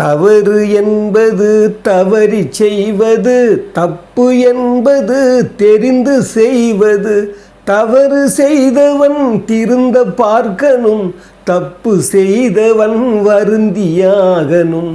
தவறு என்பது தவறி செய்வது தப்பு என்பது தெரிந்து செய்வது. தவறு செய்தவன் திருந்த பார்க்கணும் தப்பு செய்தவன் வருந்தியாகணும்.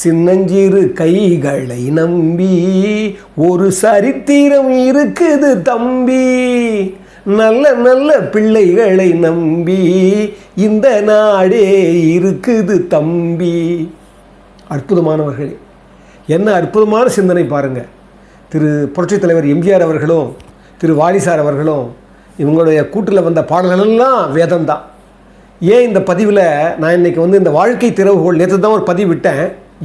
சின்னஞ்சிறு கைகளை நம்பி ஒரு சரித்திரம் இருக்குது தம்பி. நல்ல நல்ல பிள்ளைகளை நம்பி இந்த நாடே இருக்குது தம்பி. அற்புதமானவர்களே என்ன அற்புதமான சிந்தனை பாருங்கள் திரு புரட்சித் தலைவர் எம்ஜிஆர் அவர்களும் திரு வாரிசார் அவர்களும் இவங்களுடைய கூட்டில் வந்த பாடல்களெல்லாம் வேதம்தான். ஏன் இந்த பதிவில் நான் இன்றைக்கி வந்து இந்த வாழ்க்கை திறவுகோள் நேற்று தான் ஒரு பதிவு விட்டேன்.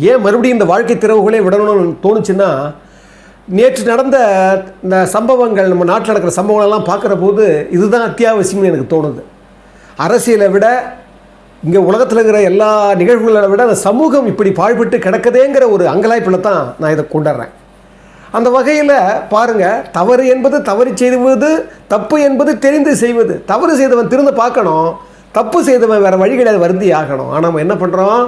ஏன் மறுபடியும் இந்த வாழ்க்கை திறவுகளே விடணும்னு தோணுச்சுன்னா நேற்று நடந்த இந்த சம்பவங்கள் நம்ம நாட்டில் நடக்கிற சம்பவங்கள்லாம் பார்க்குற போது இதுதான் அத்தியாவசியம்னு எனக்கு தோணுது. அரசியலை விட இங்கே உலகத்தில் இருக்கிற எல்லா நிகழ்வுகளை விட அந்த சமூகம் இப்படி பாழ்பட்டு கிடக்குதேங்கிற ஒரு அங்கலாய்ப்பில் தான் நான் இதை கொண்டாடுறேன். அந்த வகையில் பாருங்கள் தவறு என்பது தவறு செய்வது தப்பு என்பது தெரிந்து செய்வது. தவறு செய்தவன் திருந்த பார்க்கணும் தப்பு செய்தவன் வேறு வழி கிடையாது வருந்தி ஆகணும். ஆனால் நம்ம என்ன பண்ணுறோம்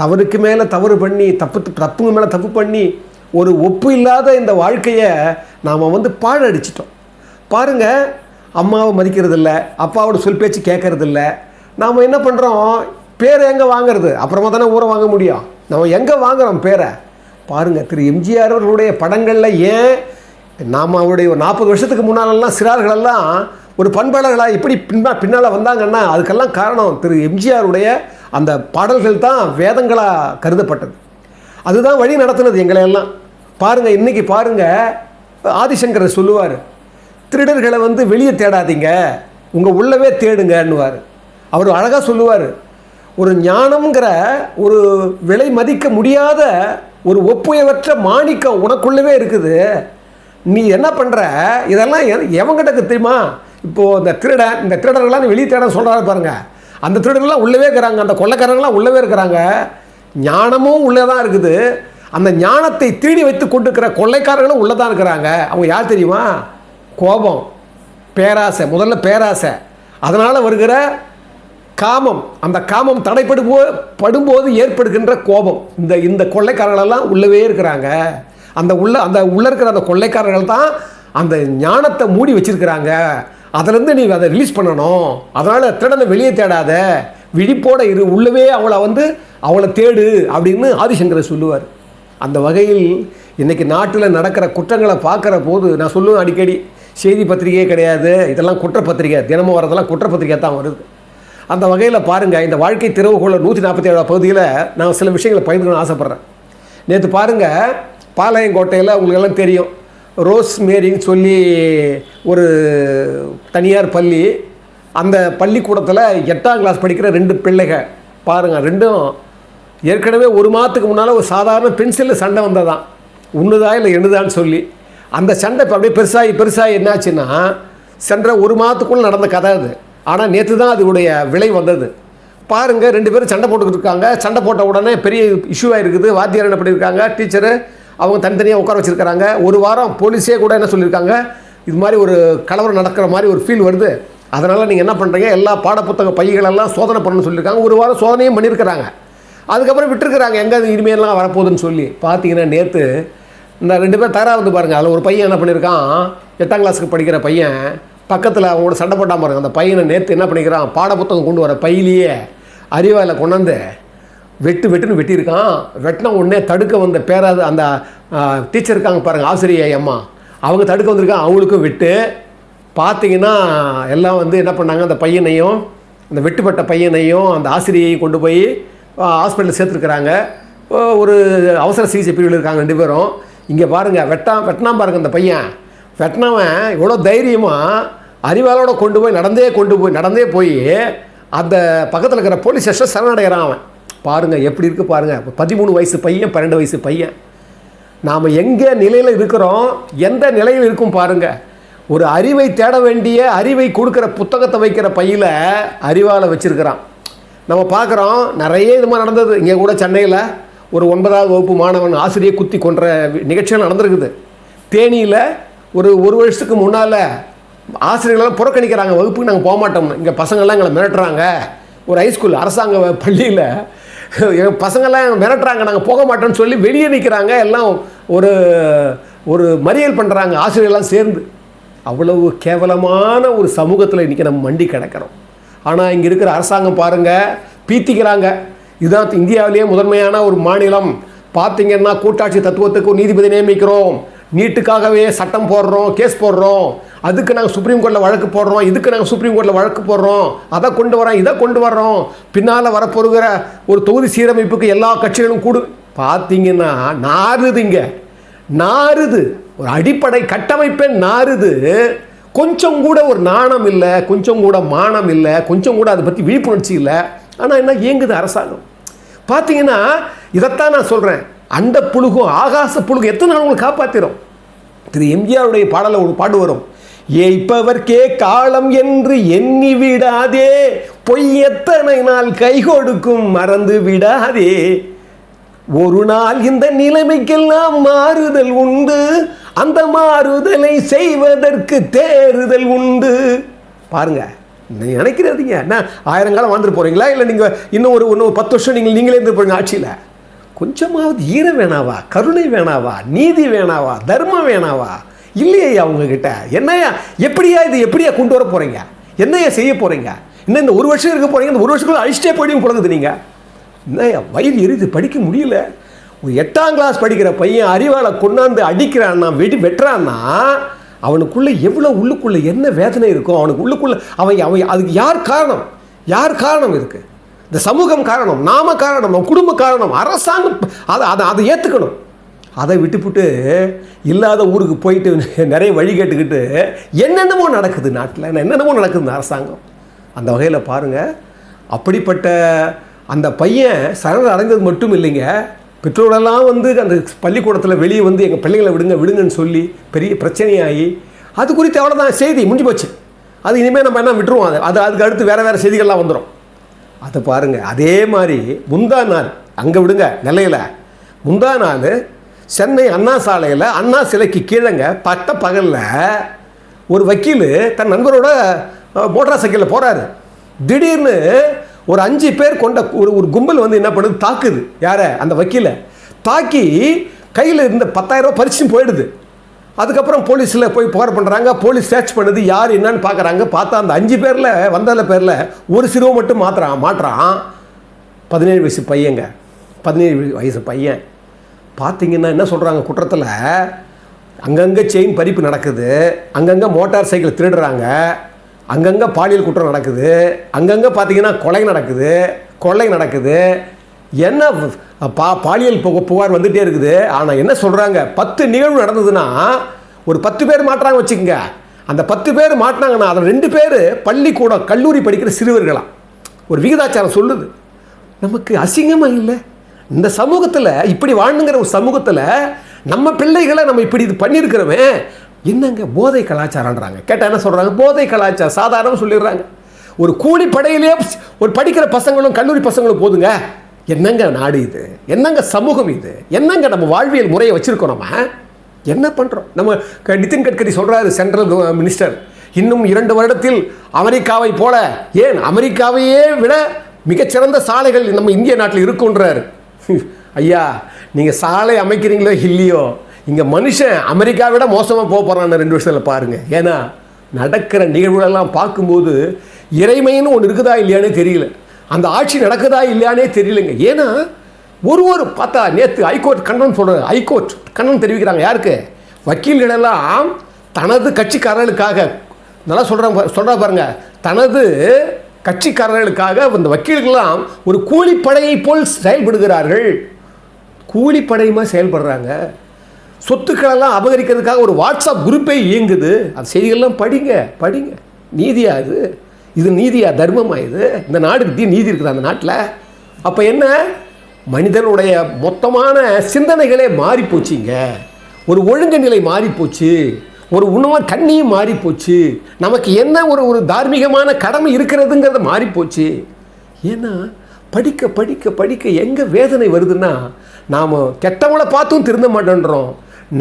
தவறுக்கு மேலே தவறு பண்ணி தப்பு தப்புங்க மேலே தப்பு பண்ணி ஒரு ஒப்பு இல்லாத இந்த வாழ்க்கையை நாம் வந்து பாழடிச்சிட்டோம். பாருங்கள் அம்மாவை மதிக்கிறதில்ல அப்பாவோட சொல் பேச்சு கேட்கறதில்ல நாம் என்ன பண்ணுறோம் பேரை எங்கே வாங்குறது? அப்புறமா தானே ஊரை வாங்க முடியும். நம்ம எங்கே வாங்குறோம் பேரை? பாருங்கள் திரு எம்ஜிஆர் அவர்களுடைய படங்களில் ஏன் நாம் அவருடைய ஒரு நாற்பது வருஷத்துக்கு முன்னாலெல்லாம் சிறார்களெல்லாம் ஒரு பண்பாளர்களாக எப்படி பின்னா பின்னால் வந்தாங்கன்னா அதுக்கெல்லாம் காரணம் திரு எம்ஜிஆருடைய அந்த பாடல்கள் தான் வேதங்களாக கருதப்பட்டது. அதுதான் வழி நடத்துனது எங்களை எல்லாம் பாருங்கள் இன்றைக்கி பாருங்கள் ஆதிசங்கர் சொல்லுவார் திருடர்களை வந்து வெளியே தேடாதீங்க உங்கள் உள்ளவே தேடுங்கன்னுவார். அவர் அழகாக சொல்லுவார் ஒரு ஞானம்ங்கிற ஒரு விலை மதிக்க முடியாத ஒரு ஒப்புயவற்ற மாணிக்கம் உனக்குள்ளவே இருக்குது. நீ என்ன பண்ணுற இதெல்லாம் எ- எவங்கிட்ட தெரியுமா? இப்போது இந்த திருடன் இந்த திருடர்கள்லாம் வெளியே தேட சொல்கிறாரு பாருங்கள் அந்த திருடங்கள்லாம் உள்ளவே இருக்கிறாங்க அந்த கொள்ளைக்காரங்களாம் உள்ளவே இருக்கிறாங்க. ஞானமும் உள்ளே தான் இருக்குது. அந்த ஞானத்தை திருடி வைத்து கொண்டிருக்கிற கொள்ளைக்காரர்களும் உள்ளே தான் இருக்கிறாங்க. அவங்க யார் தெரியுமா? கோபம் பேராசை முதல்ல பேராசை. அதனால் வருகிற காமம் அந்த காமம் தடைப்படும் போ படும்போது ஏற்படுகின்ற கோபம். இந்த இந்த கொள்ளைக்காரர்களெல்லாம் உள்ளவே இருக்கிறாங்க. அந்த உள்ள அந்த உள்ளே இருக்கிற அந்த கொள்ளைக்காரர்கள் தான் அந்த ஞானத்தை மூடி வச்சிருக்கிறாங்க. அதுலேருந்து நீ அதை ரிலீஸ் பண்ணணும். அதனால் திருடனை வெளியே தேடாத. விழிப்போட இரு. உள்ளவே அவளை வந்து அவளை தேடு அப்படின்னு ஆதிசங்கரை சொல்லுவார். அந்த வகையில் இன்றைக்கி நாட்டில் நடக்கிற குற்றங்களை பார்க்குற போது நான் சொல்லுவேன் அடிக்கடி செய்தி பத்திரிகையே கிடையாது. இதெல்லாம் குற்றப்பத்திரிகை. தினமும் வரதெல்லாம் குற்றப்பத்திரிகை தான் வருது. அந்த வகையில் பாருங்கள் இந்த வாழ்க்கை திறவுகோள நூற்றி நாற்பத்தி ஏழாவது பகுதியில் நான் சில விஷயங்களை பகிர்ந்துக்கணும்னு ஆசைப்பட்றேன். நேற்று பாருங்கள் பாளையங்கோட்டையில் உங்களுக்கு எல்லாம் தெரியும். ரோஸ் மேரின்னு சொல்லி ஒரு தனியார் பள்ளி. அந்த பள்ளிக்கூடத்தில் எட்டாம் கிளாஸ் படிக்கிற ரெண்டு பிள்ளைகள் பாருங்கள் ரெண்டும் ஏற்கனவே ஒரு மாதத்துக்கு முன்னால் ஒரு சாதாரண பென்சிலில் சண்டை வந்ததான் உண்ணுதா இல்லை எண்ணுதான்னு சொல்லி. அந்த சண்டை இப்போ அப்படியே பெருசாகி பெருசாகி என்னாச்சுன்னா சென்ற ஒரு மாதத்துக்குள்ளே நடந்த கதை அது. ஆனால் நேற்று தான் அதோடைய விலை வந்தது. பாருங்கள் ரெண்டு பேரும் சண்டை போட்டுக்கிட்டு இருக்காங்க. சண்டை போட்ட உடனே பெரிய இஷ்யூவாக இருக்குது வாத்தியார் என்ன பண்ணியிருக்காங்க? டீச்சரு அவங்க தனித்தனியாக உட்கார வச்சுருக்கிறாங்க. ஒரு வாரம் போலீஸே கூட என்ன சொல்லியிருக்காங்க? இது மாதிரி ஒரு கலவரம் நடக்கிற மாதிரி ஒரு ஃபீல் வருது. அதனால் நீங்கள் என்ன பண்ணுறீங்க எல்லா பாடப்புத்தக பைகளெல்லாம் சோதனை பண்ணணும்னு சொல்லியிருக்காங்க. ஒரு வாரம் சோதனையும் பண்ணியிருக்கிறாங்க. அதுக்கப்புறம் விட்டுருக்குறாங்க. எங்கே அது இனிமேலாம் வரப்போகுதுன்னு சொல்லி. பார்த்தீங்கன்னா நேற்று இந்த ரெண்டு பேர் தகராறு வந்து பாருங்கள் அதில் ஒரு பையன் என்ன பண்ணியிருக்கான்? எட்டாம் கிளாஸுக்கு படிக்கிற பையன் பக்கத்தில் அவங்களோட சண்டை போட்டாமல் பாருங்க. அந்த பையனை நேற்று என்ன பண்ணிக்கிறான்? பாடப்புத்தகம் கொண்டு வர பையிலேயே அறிவாயில் கொண்டாந்து வெட்டு வெட்டுன்னு வெட்டியிருக்கான். வெட்டின உடனே தடுக்க வந்த பேராது அந்த டீச்சர் இருக்காங்க பாருங்கள் ஆசிரியை அம்மா. அவங்க தடுக்க வந்திருக்காங்க அவங்களுக்கும் வெட்டு. பார்த்தீங்கன்னா எல்லாம் வந்து என்ன பண்ணாங்க அந்த பையனையும் அந்த வெட்டுப்பட்ட பையனையும் அந்த ஆசிரியையும் கொண்டு போய் ஹாஸ்பிட்டலில் சேர்த்துருக்குறாங்க. ஒரு அவசர சிகிச்சை பிரிவில் இருக்காங்க ரெண்டு பேரும். இங்கே பாருங்கள் வெட்டா வெட்டினா பாருங்க அந்த பையன். வெட்டினவன் இவ்வளோ தைரியமாக அறிவாளோட கொண்டு போய் நடந்தே கொண்டு போய் நடந்தே போய் அந்த பக்கத்தில் இருக்கிற போலீஸ் ஸ்டேஷன் சரணடைகிறான் அவன். பாருங்கள் எப்படி இருக்குது பாருங்கள் பதிமூணு வயசு பையன் பன்னெண்டு வயசு பையன். நாம் எங்கே நிலையில் இருக்கிறோம் எந்த நிலையில் இருக்கும் பாருங்கள் ஒரு அறிவை தேட வேண்டிய அறிவை கொடுக்குற புத்தகத்தை வைக்கிற பையில் அறிவால் வச்சுருக்கிறான். நம்ம பார்க்குறோம் நிறைய இது மாதிரி நடந்தது. இங்கே கூட சென்னையில் ஒரு ஒன்பதாவது வகுப்பு மாணவன் ஆசிரியை குத்தி கொன்ற நிகழ்ச்சிகள் நடந்திருக்குது. தேனியில் ஒரு ஒரு வருஷத்துக்கு முன்னால் ஆசிரியர்களெல்லாம் புறக்கணிக்கிறாங்க வகுப்புக்கு நாங்கள் போக மாட்டோம்னு. இங்கே பசங்கள்லாம் எங்களை மிரட்டுறாங்க. ஒரு ஹைஸ்கூல் அரசாங்க பள்ளியில் எங்கள் பசங்கள்லாம் மிரட்டுறாங்க நாங்கள் போக மாட்டோம்னு சொல்லி வெளியே நிற்கிறாங்க எல்லாம் ஒரு ஒரு மறியல் பண்ணுறாங்க ஆசிரியர்லாம் சேர்ந்து. அவ்வளவு கேவலமான ஒரு சமூகத்தில் இன்றைக்கி நம்ம மண்டி கிடக்கிறோம். ஆனால் இங்கே இருக்கிற அரசாங்கம் பாருங்கள் பீத்திக்கிறாங்க. இதுதான் இந்தியாவிலேயே முதன்மையான ஒரு மாநிலம். பார்த்தீங்கன்னா கூட்டாட்சி தத்துவத்துக்கு ஒரு நீதிபதி நியமிக்கிறோம். நீட்டுக்காகவே சட்டம் போடுறோம் கேஸ் போடுறோம். அதுக்கு நாங்கள் சுப்ரீம் கோர்ட்டில் வழக்கு போடுறோம் இதுக்கு நாங்கள் சுப்ரீம் கோர்ட்டில் வழக்கு போடுறோம். அதை கொண்டு வரோம் இதை கொண்டு வர்றோம். பின்னால் வரப்போகிற ஒரு தொகுதி சீரமைப்புக்கு எல்லா கட்சிகளும் கூடு. பார்த்தீங்கன்னா நாறுது இங்கே. நாறுது. ஒரு அடிப்படை கட்டமைப்பே நாறுது. கொஞ்சம் கூட ஒரு நாணம் இல்லை கொஞ்சம் கூட மானம் இல்லை கொஞ்சம் கூட அதை பற்றி விழிப்புணர்ச்சி இல்லை. ஆனால் என்ன இயங்குது அரசாங்கம். பார்த்தீங்கன்னா இதைத்தான் நான் சொல்கிறேன் அந்த புழுகும் ஆகாச புழுகும் எத்தனை நாள் உங்களுக்கு காப்பாற்றிடும் திரு எம்ஜிஆருடைய பாடலை ஒரு பாடு வரும். ஏய்ப்பவர்க்கே காலம் என்று எண்ணி விடாதே பொய் எத்தனை நாள் கை கொடுக்கும் மறந்து விடாதே. ஒரு நாள் இந்த நிலைமைக்கெல்லாம் மாறுதல் உண்டு அந்த மாறுதலை செய்வதற்கு தேறுதல் உண்டு. பாருங்க நினைக்கிறதீங்க. என்ன ஆயிரம் காலம் போறீங்களா? இல்லை நீங்கள் இன்னும் ஒரு இன்னும் பத்து வருஷம் நீங்கள் நீங்களே இருந்து போறீங்க ஆட்சியில்? கொஞ்சமாவது ஈரம் வேணாவா கருணை வேணாவா நீதி வேணாவா தர்மம் வேணாவா? இல்லையா அவங்கக்கிட்ட என்னையா எப்படியா இது எப்படியா கொண்டு வர போகிறீங்க என்னையா செய்ய போறீங்க? இன்னும் இந்த ஒரு வருஷம் இருக்க போகிறீங்க இந்த ஒரு வருஷத்துக்குள்ள அழிச்சிட்டே போயிடுங்க பழகுது நீங்கள் என்னையா வயிறு எரிது படிக்க முடியல. ஒரு எட்டாம் கிளாஸ் படிக்கிற பையன் அறிவாளை கொண்டாந்து அடிக்கிறான்னா வெடி வெட்டுறான்னா அவனுக்குள்ளே எவ்வளோ உள்ளுக்குள்ளே என்ன வேதனை இருக்கும் அவனுக்கு உள்ளுக்குள்ளே அவன் அவன் அதுக்கு யார் காரணம்? யார் காரணம் இருக்குது இந்த சமூகம் காரணம் நாம காரணம் நம்ம குடும்ப காரணம் அரசாங்கம் அதை அதை அதை ஏற்றுக்கணும் அதை விட்டுப்புட்டு இல்லாத ஊருக்கு போயிட்டு நிறைய வழி கேட்டுக்கிட்டு என்னென்னமோ நடக்குது நாட்டில் என்னென்னமோ நடக்குது இந்த அரசாங்கம். அந்த வகையில் பாருங்கள் அப்படிப்பட்ட அந்த பையன் சரணர் அடைந்தது மட்டும் இல்லைங்க. பெற்றோரெல்லாம் வந்து அந்த பள்ளிக்கூடத்தில் வெளியே வந்து எங்கள் பிள்ளைங்களை விடுங்க விடுங்கன்னு சொல்லி பெரிய பிரச்சனையாகி அது குறித்து அவ்வளோதான் செய்தி முடிஞ்சு போச்சு. அது இனிமேல் நம்ம என்ன விட்டுருவோம் அது அது அதுக்கு அடுத்து வேறு வேறு செய்திகள்லாம் வந்துடும் அதை பாருங்கள் அதே மாதிரி முந்தா நாள் அங்கே விடுங்க நெல்லையில். முந்தா நாள் சென்னை அண்ணா சாலையில் அண்ணா சிலைக்கு கீழேங்க பட்ட பகலில் ஒரு வக்கீல் தன் நண்பரோட மோட்டார் சைக்கிளில் போகிறாரு திடீர்னு ஒரு அஞ்சு பேர் கொண்ட ஒரு ஒரு கும்பல் வந்து என்ன பண்ணுது? தாக்குது. யாரை? அந்த வக்கீலை. தாக்கி கையில் இருந்த பத்தாயிரம் ரூபாய் பரிசும் போயிடுது. அதுக்கப்புறம் போலீஸில் போய் புகார் பண்ணுறாங்க போலீஸ் சர்ச் பண்ணுது யார் என்னன்னு பார்க்குறாங்க பார்த்தா அந்த அஞ்சு பேரில் வந்ததில் பேரில் ஒரு சிறுவை மட்டும் மாத்துறான் மாட்டுறான். பதினேழு வயசு பையங்க. பதினேழு வயசு பையன். பார்த்தீங்கன்னா என்ன சொல்கிறாங்க குற்றத்தில்? அங்கங்கே செயின் பறிப்பு நடக்குது. அங்கங்கே மோட்டார் சைக்கிள் திருடுறாங்க. அங்கங்கே பாலியல் குற்றம் நடக்குது. அங்கங்கே பார்த்தீங்கன்னா கொலை நடக்குது. கொள்ளை நடக்குது. என்ன பா பாலியல் புக- புகார் வந்துகிட்டே இருக்குது. ஆனால் என்ன சொல்கிறாங்க பத்து நிகழ்வு நடந்ததுன்னா ஒரு பத்து பேர் மாட்டுறாங்க வச்சுக்கோங்க. அந்த பத்து பேர் மாட்டினாங்கன்னா அதில் ரெண்டு பேர் பள்ளிக்கூடம் கல்லூரி படிக்கிற சிறுவர்களாம் ஒரு விகிதாச்சாரம் சொல்லுது. நமக்கு அசிங்கமாக இல்லை? இந்த சமூகத்தில் இப்படி வாழணுங்கிற ஒரு சமூகத்தில் நம்ம பிள்ளைகளை நம்ம இப்படி இது பண்ணியிருக்கிறவன் என்னங்க போதை கலாச்சாரன்றாங்க கேட்டால் என்ன சொல்கிறாங்க போதை கலாச்சாரம் சாதாரணமாக சொல்லிடுறாங்க. ஒரு கூலி படையிலே ஒரு படிக்கிற பசங்களும் கல்லூரி பசங்களும் போதுங்க. என்னங்க நாடு இது? என்னங்க சமூகம் இது? என்னங்க நம்ம வாழ்வியல் முறையை வச்சுருக்கோம் நம்ம? என்ன பண்ணுறோம் நம்ம க- நிதின் கட்கரி சொல்கிறாரு சென்ட்ரல் மினிஸ்டர். இன்னும் இரண்டு வருடத்தில் அமெரிக்காவை போல ஏன் அமெரிக்காவையே விட மிகச்சிறந்த சாலைகள் நம்ம இந்திய நாட்டில் இருக்குன்றார் ஐயா நீங்கள் சாலை அமைக்கிறீங்களோ இல்லையோ இங்கே மனுஷன் அமெரிக்காவை விட மோசமாக போக போகிறான்னு ரெண்டு வருஷத்தில் பாருங்கள் ஏன்னா நடக்கிற நிகழ்வுகளெல்லாம் பார்க்கும்போது இறைமைன்னு ஒன்று இருக்குதா இல்லையானே தெரியல. அந்த ஆட்சி நடக்குதா இல்லையானே தெரியலங்க. ஏன்னா ஒரு ஒரு பார்த்தா நேற்று ஹைகோர்ட் கண்டனம் சொல்கிறாங்க ஹைகோர்ட் கண்டனம் தெரிவிக்கிறாங்க. யாருக்கு? வக்கீல்களெல்லாம் தனது கட்சிக்காரர்களுக்காக நல்லா சொல்கிறாங்க சொல்கிறா பாருங்கள் தனது கட்சிக்காரர்களுக்காக இந்த வக்கீல்கள்லாம் ஒரு கூலிப்படையை போல் செயல்படுகிறார்கள். கூலிப்படையுமா செயல்படுறாங்க? சொத்துக்களெல்லாம் அபகரிக்கிறதுக்காக ஒரு வாட்ஸ்அப் குரூப்பே இயங்குது. அந்த செய்திகள்லாம் படிங்க படிங்க. நீதியாக அது இது நீதியா தர்மமா இது? இந்த நாடுக்கு தீ நீதி இருக்குது அந்த நாட்டில்? அப்போ என்ன? மனிதனுடைய மொத்தமான சிந்தனைகளே மாறி போச்சுங்க ஒரு ஒழுங்கு நிலை மாறி போச்சு ஒரு உணவு தண்ணியும் மாறி போச்சு நமக்கு என்ன ஒரு ஒரு தார்மீகமான கடமை இருக்கிறதுங்கிறது மாறி போச்சு ஏன்னா படிக்க படிக்க படிக்க எங்கே வேதனை வருதுன்னா நாம் கெட்டவங்களை பார்த்தும் திருந்த மாட்டேன்றோம்.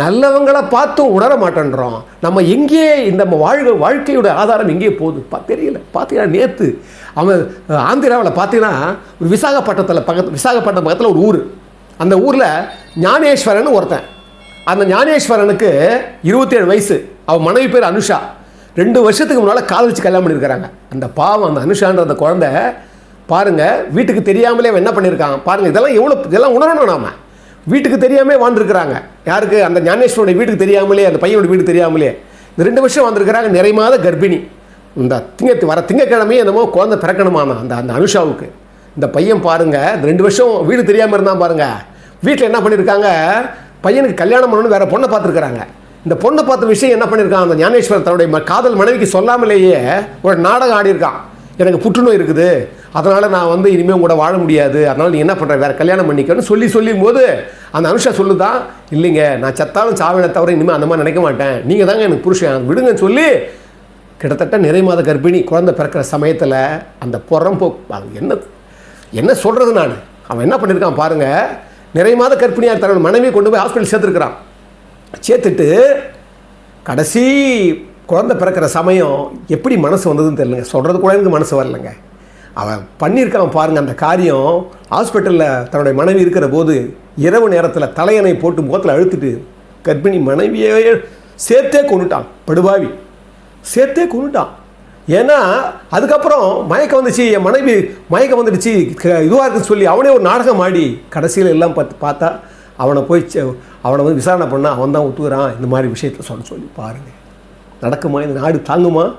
நல்லவங்களை பார்த்தும் உணர மாட்டேன்றோம். நம்ம எங்கேயே இந்த நம்ம வாழ்க்கை வாழ்க்கையோட ஆதாரம் எங்கேயே போகுது. பா தெரியல. பார்த்தீங்கன்னா நேற்று அவன் ஆந்திராவில் பார்த்தீங்கன்னா ஒரு விசாகப்பட்டினத்தில் பக்கத்து விசாகப்பட்டினம் பக்கத்தில் ஒரு ஊர். அந்த ஊரில் ஞானேஸ்வரன் ஒருத்தன். அந்த ஞானேஸ்வரனுக்கு இருபத்தேழு வயசு. அவன் மனைவி பேர் அனுஷா. ரெண்டு வருஷத்துக்கு முன்னால் காதலிச்சு கல்யாணம் பண்ணியிருக்கிறாங்க. அந்த பாவம் அந்த அனுஷான்ற அந்த குழந்தை பாருங்கள் வீட்டுக்கு தெரியாமலே அவன் என்ன பண்ணியிருக்கான்? பாருங்கள் இதெல்லாம் எவ்வளோ இதெல்லாம் உணரணும் நாம. வீட்டுக்கு தெரியாமே வாழ்ந்துருக்கிறாங்க. யாருக்கு? அந்த ஞானேஸ்வரனுடைய வீட்டுக்கு தெரியாமலே அந்த பையனோட வீட்டுக்கு தெரியாமலே. இந்த ரெண்டு வருஷம் வந்திருக்கிறாங்க நிறை மாத கர்ப்பிணி. இந்த திங்க வர திங்கக்கிழமையே என்னமோ குழந்தை பிறக்கணுமானா அந்த அந்த அனுஷாவுக்கு. இந்த பையன் பாருங்கள் இந்த ரெண்டு வருஷம் வீடு தெரியாமல் இருந்தான் பாருங்கள் வீட்டில் என்ன பண்ணியிருக்காங்க பையனுக்கு கல்யாணம் பண்ணணும்னு வேற பொண்ணை பார்த்துருக்குறாங்க. இந்த பொண்ணை பார்த்த விஷயம் என்ன பண்ணியிருக்கான் அந்த ஞானேஸ்வரன் தன்னுடைய காதல் மனைவிக்கு சொல்லாமலேயே ஒரு நாடகம் ஆடியிருக்கான். எனக்கு புற்றுநோய் இருக்குது. அதனால் நான் வந்து இனிமேல் உங்களோட வாழ முடியாது. அதனால் நீ என்ன பண்ணுற வேறு கல்யாணம் பண்ணிக்கன்னு சொல்லி சொல்லும் போது அந்த அனுஷா சொல்லுதான் இல்லைங்க நான் செத்தாலும் சாவினை தவிர இனிமேல் அந்த மாதிரி நினைக்க மாட்டேன். நீங்கள் தாங்க எனக்கு புருஷன். விடுங்கன்னு சொல்லி கிட்டத்தட்ட நிறை மாத கர்ப்பிணி குழந்தை பிறக்கிற சமயத்தில் அந்த புறம்போ அது என்ன என்ன சொல்கிறது நான்? அவன் என்ன பண்ணியிருக்கான் பாருங்கள் நிறை மாத கர்ப்பிணியாக தன்னோட மனைவி கொண்டு போய் ஹாஸ்பிட்டல் சேர்த்துருக்குறான். சேர்த்துட்டு கடைசி குழந்தை பிறக்கிற சமயம் எப்படி மனசு வந்ததுன்னு தெரியலங்க. சொல்கிறது கூட எனக்கு மனசு வரலைங்க. அவன் பண்ணியிருக்கான் பாருங்கள் அந்த காரியம். ஹாஸ்பிட்டலில் தன்னுடைய மனைவி இருக்கிற போது இரவு நேரத்தில் தலையணை போட்டு முகத்தில் அழுத்துட்டு கர்ப்பிணி மனைவியே சேர்த்தே கொண்டுட்டான் படுபாவி. சேர்த்தே கொண்டுட்டான் ஏன்னா அதுக்கப்புறம் மயக்கம் வந்துச்சு என் மனைவி மயக்கம் வந்துடுச்சு இதுவாக இருக்குன்னு சொல்லி அவனே ஒரு நாடகம் ஆடி கடைசியில் எல்லாம் பார்த்து பார்த்தா அவனை போய் அவனை வந்து விசாரணை பண்ணால் அவன் தான் ஒத்துக்கிறான் இந்த மாதிரி விஷயத்த சொல்ல சொல்லி பாருங்கள் நடக்குமா இந்த நாடு தாங்குமா?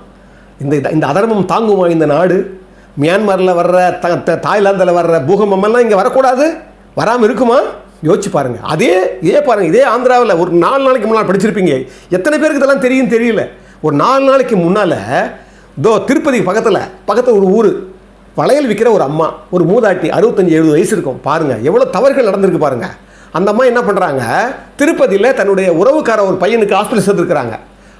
இந்த இந்த அதர்மம் தாங்குமா இந்த நாடு? மியான்மரில் வர்ற த த- தாய்லாந்தில் வர்ற பூகம்பமெல்லாம் இங்கே வரக்கூடாது? வராமல் இருக்குமா? யோசிச்சு பாருங்கள் அதே இதே பாருங்கள் இதே ஆந்திராவில் ஒரு நாலு நாளைக்கு முன்னால் படிச்சிருப்பீங்க. எத்தனை பேருக்கு இதெல்லாம் தெரியும் தெரியல. ஒரு நாலு நாளைக்கு முன்னால் தோ திருப்பதி பக்கத்தில் பக்கத்தில் ஒரு ஊர். வளையல் விற்கிற ஒரு அம்மா ஒரு மூதாட்டி அறுபத்தஞ்சு எழுபது வயசு இருக்கும். பாருங்கள் எவ்வளோ தவறுகள் நடந்திருக்கு பாருங்கள் அந்த அம்மா என்ன பண்ணுறாங்க திருப்பதியில் தன்னுடைய உறவுக்கார ஒரு பையனுக்கு ஹாஸ்பிட்டல் சேர்த்துருக்குறாங்க.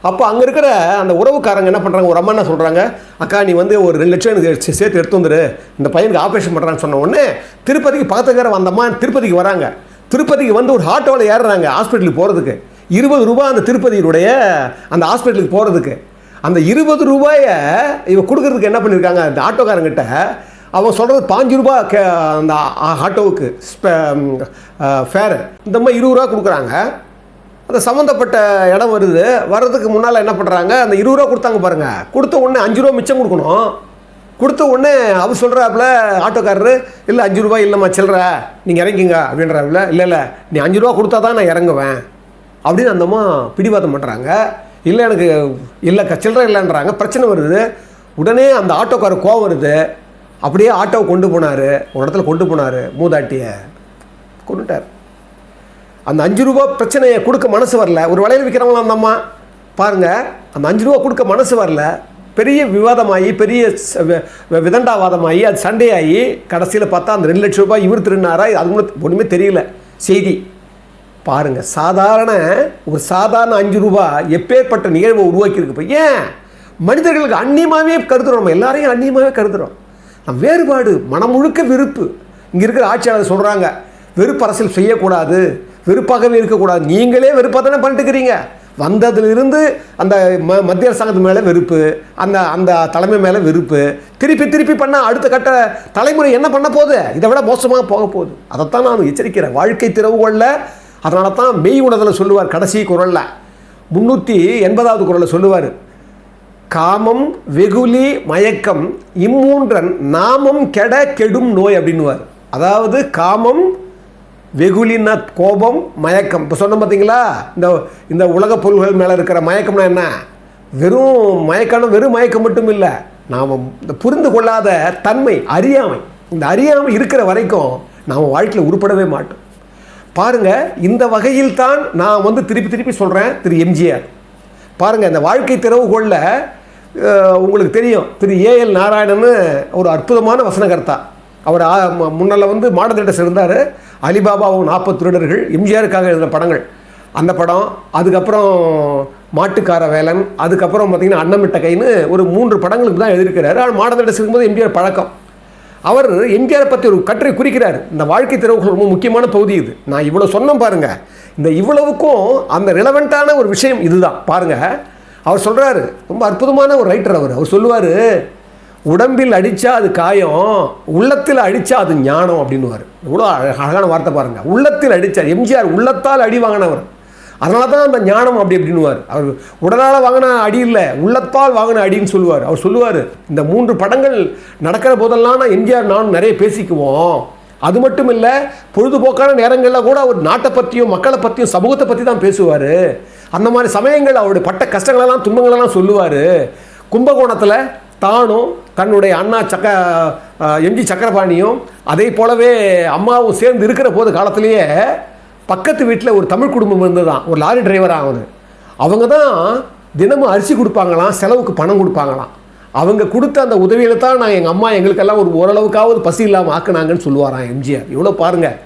அப்போ அங்கே இருக்கிற அந்த உறவுக்காரங்க என்ன பண்ணுறாங்க ஒரு அம்மா என்ன சொல்கிறாங்க அக்கா நீ வந்து ஒரு ரெண்டு லட்சம் எனக்கு சேர்த்து எடுத்து வந்துரு. இந்த பையனுக்கு ஆப்ரேஷன் பண்ணுறான்னு சொன்ன உடனே திருப்பதிக்கு பக்கத்துக்கார அந்த அம்மா திருப்பதிக்கு வராங்க. திருப்பதிக்கு வந்து ஒரு ஆட்டோவில் ஏறுறாங்க ஹாஸ்பிட்டலுக்கு போகிறதுக்கு இருபது ரூபாய் அந்த திருப்பதியினுடைய அந்த ஹாஸ்பிட்டலுக்கு போகிறதுக்கு அந்த இருபது ரூபாயை இவ கொடுக்குறதுக்கு என்ன பண்ணியிருக்காங்க அந்த ஆட்டோக்காரங்கிட்ட அவன் சொல்கிறது பாஞ்சு ரூபா கே அந்த ஆட்டோவுக்கு ஃபேரு இந்த மாதிரி இருபது ரூபா கொடுக்குறாங்க. அந்த சம்மந்தப்பட்ட இடம் வருது. வர்றதுக்கு முன்னால் என்ன பண்ணுறாங்க அந்த இருபது ரூபா கொடுத்தாங்க பாருங்கள் கொடுத்த உடனே அஞ்சு ரூபா மிச்சம் கொடுக்கணும். கொடுத்த உடனே அவர் சொல்கிறாப்புல ஆட்டோக்காரரு இல்லை அஞ்சு ரூபாய் இல்லைம்மா சில்லற. நீங்கள் இறங்கிங்க அப்படின்றாப்புல இல்லை இல்லை. நீ அஞ்சு ரூபா கொடுத்தா தான் நான் இறங்குவேன். அப்படின்னு அந்தம்மா பிடிவாதம் பண்ணுறாங்க இல்லை எனக்கு இல்லை சில்லற இல்லைன்றாங்க. பிரச்சனை வருது. உடனே அந்த ஆட்டோக்காரர் கோவம் வருது. அப்படியே ஆட்டோவை கொண்டு போனார். ஒரு இடத்துல கொண்டு போனார். மூதாட்டியை. கொண்டுட்டார். அந்த அஞ்சு ரூபா பிரச்சனையை கொடுக்க மனசு வரல. ஒரு வளையல் விற்கிறவங்களாம் அந்த அம்மா பாருங்க அந்த அஞ்சு ரூபா கொடுக்க மனசு வரல. பெரிய விவாதமாகி பெரிய விதண்டாவாதமாகி அது சண்டையாகி கடைசியில் பார்த்தா அந்த ரெண்டு லட்சம் ரூபாய் இவர் திருநாரா அது ஒன்றுமே தெரியல. செய்தி. பாருங்க சாதாரண ஒரு சாதாரண அஞ்சு ரூபா எப்பேற்பட்ட நிகழ்வை உருவாக்கியிருக்கு இப்போ ஏன்? மனிதர்களுக்கு அந்நியமாகவே கருதுறோம் நம்ம. எல்லாரையும் அந்நியமாகவே கருதுறோம். நம்ம வேறுபாடு மனம் முழுக்க வெறுப்பு. இங்கே இருக்கிற ஆட்சியாளர் சொல்கிறாங்க வெறுப்பு அரசியல் செய்யக்கூடாது. வெறுப்பாகவே இருக்கக்கூடாது. நீங்களே வெறுப்பாக தானே பண்ணிட்டுக்கிறீங்க வந்ததிலிருந்து அந்த ம மத்திய அரசாங்கத்து மேலே வெறுப்பு அந்த அந்த தலைமை மேலே வெறுப்பு. திருப்பி திருப்பி பண்ணால் அடுத்த கட்ட தலைமுறை என்ன பண்ண போகுது? இதை விட மோசமாக போக போகுது. அதைத்தான் நான் எச்சரிக்கிறேன் வாழ்க்கை திறவுகொள்ள அதனால தான் மெய் உணர்தலை சொல்லுவார் கடைசி குரலில். முந்நூற்றி எண்பதாவது குரலில் சொல்லுவார். காமம் வெகுளி மயக்கம் இம்மூன்றன் நாமம் கெட கெடும் நோய் அப்படின்னுவார். அதாவது காமம் வெகுளின்னா கோபம் மயக்கம். இப்போ சொன்ன பார்த்தீங்களா இந்த இந்த உலக பொருள்கள் மேலே இருக்கிற மயக்கம்னா என்ன? வெறும் மயக்கம்னா வெறும் மயக்கம் மட்டும் இல்லை. நாம் இந்த புரிந்து கொள்ளாத தன்மை அறியாமை. இந்த அறியாமை இருக்கிற வரைக்கும் நாம் வாழ்க்கையில் உருப்படவே மாட்டோம். பாருங்கள் இந்த வகையில் தான் நான் வந்து திருப்பி திருப்பி சொல்கிறேன் திரு எம்ஜிஆர். பாருங்கள் இந்த வாழ்க்கை திறவுகொள்ள உங்களுக்கு தெரியும். திரு ஏஎல் நாராயணன்னு ஒரு அற்புதமான வசனகர்த்தா. அவர் ஆ- வந்து மாடல் திட்டஸ் இருந்தார். அலிபாபாவும் நாற்பது திருடர்கள் எம்ஜிஆருக்காக எழுதின படங்கள். அந்த படம் அதுக்கப்புறம் மாட்டுக்கார வேலன் அதுக்கப்புறம் பார்த்திங்கன்னா அன்னமிட்ட கைன்னு ஒரு மூன்று படங்களுக்கு தான் எழுதியிருக்கிறாரு. ஆனால் மாடல் இருக்கும்போது எம்ஜிஆர் பழக்கம். அவர் எம்ஜிஆரை பற்றி ஒரு கட்டுரை குறிக்கிறார். இந்த வாழ்க்கை திறவுகள் ரொம்ப முக்கியமான பகுதி இது. நான் இவ்வளோ சொன்னேன் பாருங்கள் இந்த இவ்வளவுக்கும் அந்த ரிலவெண்ட்டான ஒரு விஷயம் இதுதான். பாருங்கள் அவர் சொல்கிறாரு ரொம்ப அற்புதமான ஒரு ரைட்டர் அவர். அவர் சொல்லுவார் உடம்பில் அடித்தா அது காயம் உள்ளத்தில் அடித்தா அது ஞானம் அப்படின்னுவார். இவ்வளோ அழகான வார்த்தை பாருங்கள் உள்ளத்தில் அடித்தார் எம்ஜிஆர் உள்ளத்தால் அடி வாங்கினவர். அதனால தான் அந்த ஞானம் அப்படி அப்படின்னுவார். அவர் உடலால் வாங்கின அடி இல்லை உள்ளத்தால் வாங்கின அடின்னு சொல்லுவார். அவர் சொல்லுவார் இந்த மூன்று படங்கள் நடக்கிற போதெல்லாம் நான் எம்ஜிஆர் நானும் நிறைய பேசிக்குவோம். அது மட்டும் இல்லை பொழுதுபோக்கான நேரங்களில் கூட அவர் நாட்டை பற்றியும் மக்களை பற்றியும் சமூகத்தை பற்றி தான் பேசுவார். அந்த மாதிரி சமயங்கள் அவருடைய பட்ட கஷ்டங்களெல்லாம் துன்பங்களெல்லாம் சொல்லுவார். கும்பகோணத்தில் தானும் தன்னுடைய அண்ணா சக்க எம்ஜி சக்கரபாணியும் அதே போலவே அம்மாவும் சேர்ந்து இருக்கிற போது காலத்திலேயே பக்கத்து வீட்டில் ஒரு தமிழ் குடும்பம் இருந்ததுதான். ஒரு லாரி டிரைவராக அவனு அவங்க தான் தினமும் அரிசி கொடுப்பாங்களாம் செலவுக்கு பணம் கொடுப்பாங்களாம். அவங்க கொடுத்த அந்த உதவியில தான் நான் எங்கள் அம்மா எங்களுக்கெல்லாம் ஒரு ஓரளவுக்காவது பசி இல்லாமல் ஆக்குனாங்கன்னு சொல்லுவாராம் எம்ஜிஆர் இவ்வளோ பாருங்கள்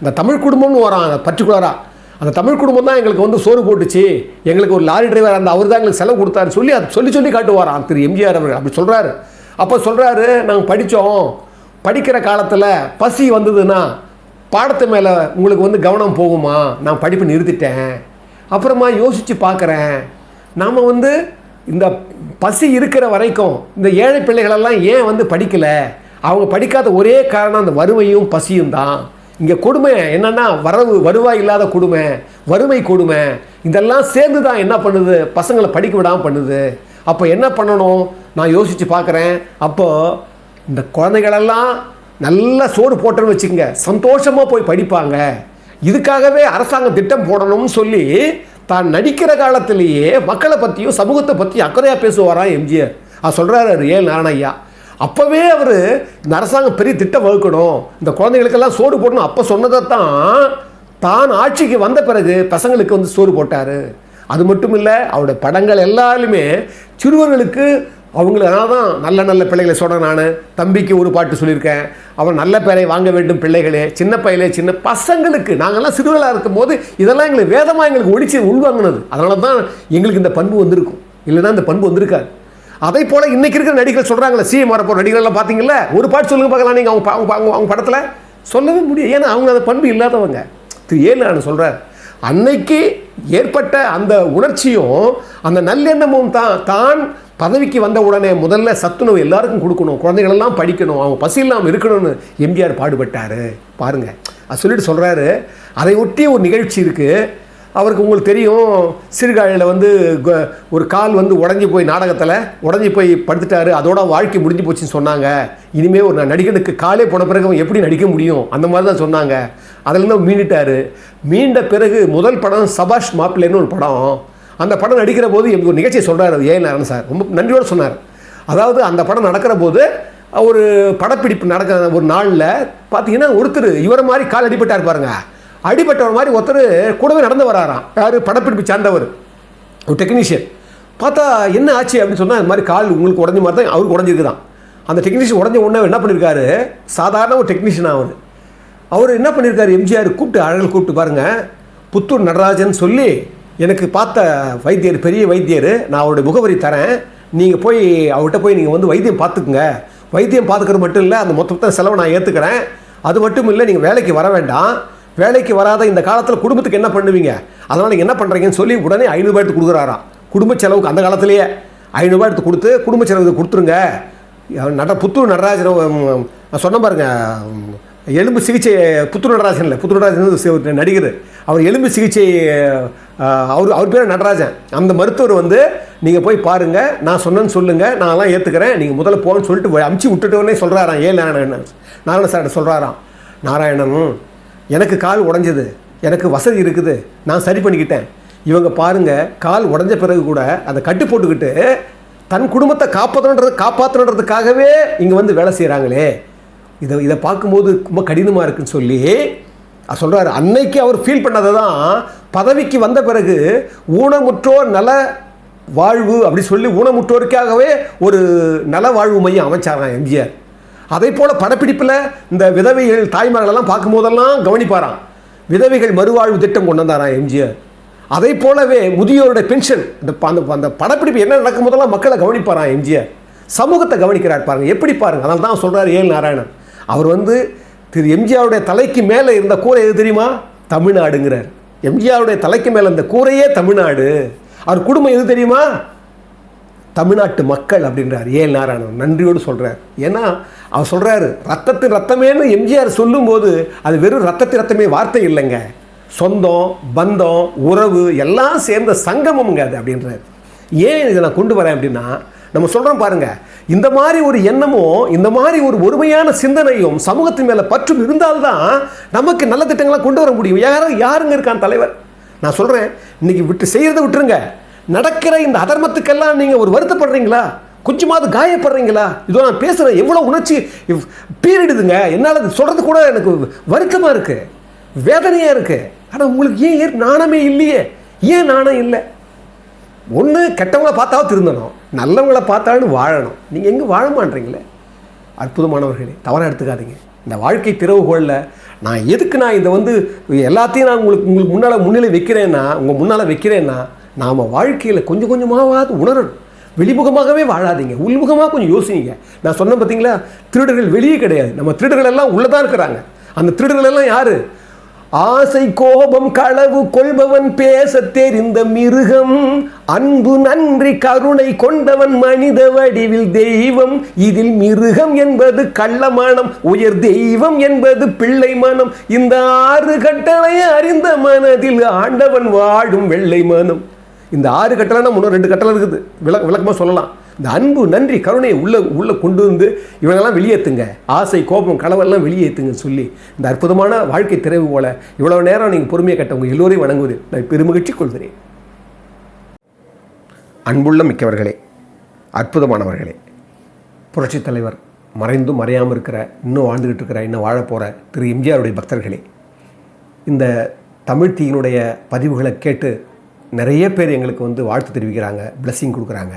அந்த தமிழ் குடும்பம்னு வரான் பர்டிகுலராக அந்த தமிழ் குடும்பம் தான் எங்களுக்கு வந்து சோறு போட்டுச்சு. எங்களுக்கு ஒரு லாரி டிரைவர் அந்த அவர் தான் எங்களுக்கு செலவு கொடுத்தாரு சொல்லி அதை சொல்லி சொல்லி காட்டுவாராம் திரு எம்ஜிஆர் அவர்கள். அப்படி சொல்கிறாரு அப்போ சொல்கிறாரு நாங்கள் படித்தோம் படிக்கிற காலத்தில் பசி வந்ததுன்னா பாடத்து மேலே உங்களுக்கு வந்து கவனம் போகுமா? நான் படிப்பை நிறுத்திட்டேன். அப்புறமா யோசித்து பார்க்குறேன் நாம் வந்து இந்த பசி இருக்கிற வரைக்கும் இந்த ஏழை பிள்ளைகளெல்லாம் ஏன் வந்து படிக்கலை? அவங்க படிக்காத ஒரே காரணம் அந்த வறுமையும் பசியும் தான். இங்கே கொடுமை என்னென்னா வரவு வருவாய் இல்லாத கொடுமை வறுமை கொடுமை. இதெல்லாம் சேர்ந்து தான் என்ன பண்ணுது? பசங்களை படிக்க விடாமல் பண்ணுது. அப்போ என்ன பண்ணணும்? நான் யோசித்து பார்க்குறேன். அப்போது இந்த குழந்தைகளெல்லாம் நல்லா சோறு போட்டேன்னு வச்சுக்கோங்க. சந்தோஷமாக போய் படிப்பாங்க. இதுக்காகவே அரசாங்கம் திட்டம் போடணும்னு சொல்லி தான் நடிக்கிற காலத்திலேயே மக்களை பற்றியும் சமூகத்தை பற்றியும் அக்கறையாக பேசுவாராம் எம்ஜிஆர். அவர் சொல்கிறாரு ஏ நாராயணய்யா. அப்போவே அவர் இந்த அரசாங்கம் பெரிய திட்டம் வகுக்கணும். இந்த குழந்தைகளுக்கெல்லாம் சோறு போடணும். அப்போ சொன்னதை தான் தான் ஆட்சிக்கு வந்த பிறகு பசங்களுக்கு வந்து சோறு போட்டார். அது மட்டும் இல்லை அவருடைய படங்கள் எல்லாருமே சிறுவர்களுக்கு அவங்களுக்கு அதனால் தான் நல்ல நல்ல பிள்ளைகளை சொல்கிறேன் நான். தம்பிக்கு ஒரு பாட்டு சொல்லியிருக்கேன். அவன் நல்ல பேரை வாங்க வேண்டும் பிள்ளைகளே. சின்ன பையலே சின்ன பசங்களுக்கு. நாங்கள்லாம் சிறுவர்களாக இருக்கும்போது இதெல்லாம் எங்களுக்கு வேதமாக எங்களுக்கு ஒழிச்சு உள்வாங்கினது. அதனால தான் எங்களுக்கு இந்த பண்பு வந்திருக்கும். இல்லைன்னா இந்த பண்பு வந்திருக்காது. அதே போல் இன்றைக்கி இருக்கிற நடிகர்கள் சொல்கிறாங்களே சிஎம் வரப்போ நடிகர்கள்லாம் பார்த்தீங்களா ஒரு பாட்டு சொல்லுங்க பார்க்கலாம் நீங்கள் அவங்க அவங்க அவங்க அவங்க படத்தில். சொல்லவே முடியும் ஏன்னா அவங்க அந்த பண்பு இல்லாதவங்க. திரு ஏழு நான் சொல்கிறார் அன்னைக்கு ஏற்பட்ட அந்த உணர்ச்சியும் அந்த நல்லெண்ணமும் தான் தான் பதவிக்கு வந்த உடனே முதல்ல சத்துணவு எல்லாருக்கும் கொடுக்கணும். குழந்தைகளெல்லாம் படிக்கணும். அவங்க பசி இல்லாமல் இருக்கணும்னு எம்ஜிஆர் பாடுபட்டார். பாருங்கள் அது சொல்லிட்டு சொல்கிறாரு அதை ஒட்டிய ஒரு நிகழ்ச்சி இருக்குது அவருக்கு உங்களுக்கு தெரியும். சிறுகாழியில் வந்து ஒரு கால் வந்து உடஞ்சி போய் நாடகத்தில் உடஞ்சி போய் படுத்துட்டாரு. அதோட வாழ்க்கை முடிஞ்சு போச்சுன்னு சொன்னாங்க. இனிமே ஒரு நடிகனுக்கு காலே போன பிறகு அவன் எப்படி நடிக்க முடியும்? அந்த மாதிரி தான் சொன்னாங்க. அதுலேருந்து அவர் மீண்டுட்டார். மீண்ட பிறகு முதல் படம் சபாஷ் மாப்பிள்ளைன்னு ஒரு படம். அந்த படம் நடிக்கிற போது எனக்கு ஒரு நிகழ்ச்சியை சொல்கிறார் ஏ நாராயணன் சார். ரொம்ப நன்றியோடு சொன்னார். அதாவது அந்த படம் நடக்கிற போது ஒரு படப்பிடிப்பு நடக்கிற ஒரு நாளில் பார்த்தீங்கன்னா ஒருத்தர் இவரை மாதிரி கால் அடிபட்டார் பாருங்க. அடிபட்டவர் மாதிரி ஒருத்தர் கூடவே நடந்து வராராம். யார்? படப்பிடிப்பு சார்ந்தவர். ஒரு டெக்னீஷியன் பார்த்தா என்ன ஆச்சு? அப்படின்னு சொன்னால் இந்த மாதிரி கால் உங்களுக்கு உடஞ்ச மாதிரி தான் அவருக்கு உடஞ்சிருக்குதான் அந்த டெக்னீஷியன் உடஞ்ச உடனே என்ன பண்ணியிருக்காரு சாதாரண ஒரு டெக்னீஷியன் அவர் அவர் என்ன பண்ணியிருக்காரு எம்ஜிஆர் கூப்பிட்டு அழகில் கூப்பிட்டு பாருங்கள் புத்தூர் நடராஜன் சொல்லி எனக்கு பார்த்த வைத்தியர் பெரிய வைத்தியர் நான் அவருடைய முகவரி தரேன். நீங்கள் போய் அவர்கிட்ட போய் நீங்கள் வந்து வைத்தியம் பார்த்துக்குங்க. வைத்தியம் பார்த்துக்கிறது மட்டும் இல்லை அந்த மொத்தத்தை செலவை நான் ஏற்றுக்கிறேன் அது மட்டும் இல்லை நீங்கள் வேலைக்கு வர வேண்டாம். வேலைக்கு வராத இந்த காலத்தில் குடும்பத்துக்கு என்ன பண்ணுவீங்க? அதனால் நீங்கள் என்ன பண்ணுறீங்கன்னு சொல்லி உடனே ஐநூறுபா எடுத்து கொடுக்குறாராம். குடும்ப செலவுக்கு அந்த காலத்திலேயே ஐநூறுபா எடுத்து கொடுத்து குடும்ப செலவு கொடுத்துருங்க. நட புத்தூர் நடராஜன் நான் சொன்ன பாருங்க எலும்பு சிகிச்சை புத்தூர் நடராஜன் இல்லை புத்தூர் நடராஜன் நடிகர். அவர் எலும்பு சிகிச்சை அவர் அவர் பேர் நடராஜன். அந்த மருத்துவர் வந்து நீங்கள் போய் பாருங்கள் நான் சொன்னேன்னு சொல்லுங்கள் நான்லாம் ஏற்றுக்கிறேன் நீங்கள் முதல்ல போகணும்னு சொல்லிட்டு அமுச்சு விட்டுட்டோன்னே சொல்கிறாராம் ஏ நாராயணன்? நாராயண சார் சொல்கிறாராம் நாராயணன் எனக்கு கால் உடஞ்சது எனக்கு வசதி இருக்குது நான் சரி பண்ணிக்கிட்டேன். இவங்க பாருங்க கால் உடஞ்ச பிறகு கூட அதை கட்டு போட்டுக்கிட்டு தன் குடும்பத்தை காப்பாற்றணுன்றது காப்பாற்றணுன்றதுக்காகவே இங்கே வந்து வேலை செய்கிறாங்களே இதை இதை பார்க்கும்போது ரொம்ப கடினமாக இருக்குன்னு சொல்லி சொல்கிறார் அன்னைக்கு அவர் ஃபீல் பண்ணதை தான் பதவிக்கு வந்த பிறகு ஊனமுற்றோர் நல வாழ்வு அப்படி சொல்லி ஊனமுற்றோருக்காகவே ஒரு நல வாழ்வு மையம் அமைச்சாராம் எம்ஜிஆர். அதே போல் படப்பிடிப்பில் இந்த விதவைகள் தாய்மார்களெல்லாம் பார்க்கும்போதெல்லாம் கவனிப்பாராம். விதவைகள் மறுவாழ்வு திட்டம் கொண்டு வந்தாராம் எம்ஜிஆர். அதே போலவே முதியோருடைய பென்ஷன் இந்த ப- அந்த அந்த படப்பிடிப்பு என்ன நடக்கும் போதெல்லாம் மக்களை கவனிப்பாராம் எம்ஜிஆர். சமூகத்தை கவனிக்கிறார் பாருங்க எப்படி பாருங்க? அதனால தான் சொல்கிறார் ஏல் நாராயணன். அவர் வந்து திரு எம்ஜிஆருடைய தலைக்கு மேலே இருந்த கூரை எது தெரியுமா? தமிழ்நாடுங்கிறார். எம்ஜிஆருடைய தலைக்கு மேலே இருந்த கூரையே தமிழ்நாடு. அவர் குடும்பம் எது தெரியுமா? தமிழ்நாட்டு மக்கள் அப்படின்றார். ஏ நாராயணன் நன்றியோடு சொல்கிறார் ஏன்னா அவர் சொல்கிறாரு ரத்தத்தின் ரத்தமேன்னு எம்ஜிஆர் சொல்லும்போது அது வெறும் ரத்தத்தின் ரத்தமே வார்த்தை இல்லைங்க. சொந்தம் பந்தம் உறவு எல்லாம் சேர்ந்த சங்கமம்ங்க அது அப்படின்றார். ஏன் இதை நான் கொண்டு வரேன் அப்படின்னா நம்ம சொல்கிறோம் பாருங்க. இந்த மாதிரி ஒரு எண்ணமும் இந்த மாதிரி ஒரு ஒருமையான சிந்தனையும் சமூகத்தின் மேலே பற்றும் இருந்தால்தான் நமக்கு நல்ல திட்டங்களை கொண்டு வர முடியும். யாரும் யாருங்க இருக்கான் தலைவர்? நான் சொல்கிறேன் இன்றைக்கி விட்டு செய்கிறத விட்டுருங்க. நடக்கிற இந்த அதர்மத்துக்கெல்லாம் நீங்கள் ஒரு வருத்தப்படுறீங்களா? கொஞ்சமாவது காயப்படுறீங்களா? இதோ நான் பேசுகிறேன் எவ்வளோ உணர்ச்சி பீரிடுதுங்க. என்னால் அது சொல்கிறது கூட எனக்கு வருத்தமாக இருக்குது வேதனையாக இருக்குது ஆனால் உங்களுக்கு ஏன் ஏன் நாணமே இல்லையே? ஏன் நாணம் இல்லை? ஒன்று கெட்டவங்கள பார்த்தாவது திருந்தணும். நல்லவங்களை பார்த்தாலும் வாழணும். நீங்கள் எங்கே வாழ மாட்டீங்களே? அற்புதமானவர்களே தவறாக எடுத்துக்காதீங்க. இந்த வாழ்க்கை திறவுகோளில் நான் எதுக்கு நான் இதை வந்து எல்லாத்தையும் நான் உங்களுக்கு உங்களுக்கு முன்னால் முன்னிலை வைக்கிறேன்னா உங்கள் முன்னால் வைக்கிறேன்னா நாம் வாழ்க்கையில் கொஞ்சம் கொஞ்சமாவது உணரணும். வெளிமுகமாகவே வாழாதீங்க. உள்முகமாக கொஞ்சம் யோசிங்க. நான் சொன்னேன் பார்த்தீங்களா திருடர்கள் வெளியே கிடையாது. நம்ம திருடர்கள் எல்லாம் உள்ளே தான் இருக்கிறாங்க. அந்த திருடர்கள் எல்லாம் யார்? ஆசை கோபம் களவு கொள்பவன் பேச தெரிந்த மிருகம் அன்பு நன்றி கருணை கொண்டவன் மனித வடிவில் தெய்வம். இதில் மிருகம் என்பது கள்ளமானம் உயர் தெய்வம் என்பது பிள்ளை மனம். இந்த ஆறு கட்டளை அறிந்த மனதில் ஆண்டவன் வாழும் வெள்ளை மனம். இந்த ஆறு கட்டளைனா இன்னும் ரெண்டு கட்டளை இருக்குது. விளக் விளக்கமாக சொல்லலாம். இந்த அன்பு நன்றி கருணையை உள்ளே உள்ளே கொண்டு வந்து இவனெல்லாம் வெளியேற்றுங்க ஆசை கோபம் களவெல்லாம் வெளியேற்றுங்கன்னு சொல்லி இந்த அற்புதமான வாழ்க்கை திறவு போல இவ்வளோ நேரம் நீங்கள் பொறுமையை கட்டவங்க எல்லோரையும் வணங்குவது நான் பெருமகிழ்ச்சி கொள்கிறேன். அன்புள்ள மிக்கவர்களே அற்புதமானவர்களே புரட்சித் தலைவர் மறைந்தும் மறையாமல் இருக்கிற இன்னும் வாழ்ந்துக்கிட்டு இருக்கிற இன்னும் வாழப் போகிற திரு எம்ஜிஆருடைய பக்தர்களே இந்த தமிழ் தீயினுடைய பதிவுகளை கேட்டு நிறைய பேர் எங்களுக்கு வந்து வாழ்த்து தெரிவிக்கிறாங்க பிளஸ்ஸிங் கொடுக்குறாங்க.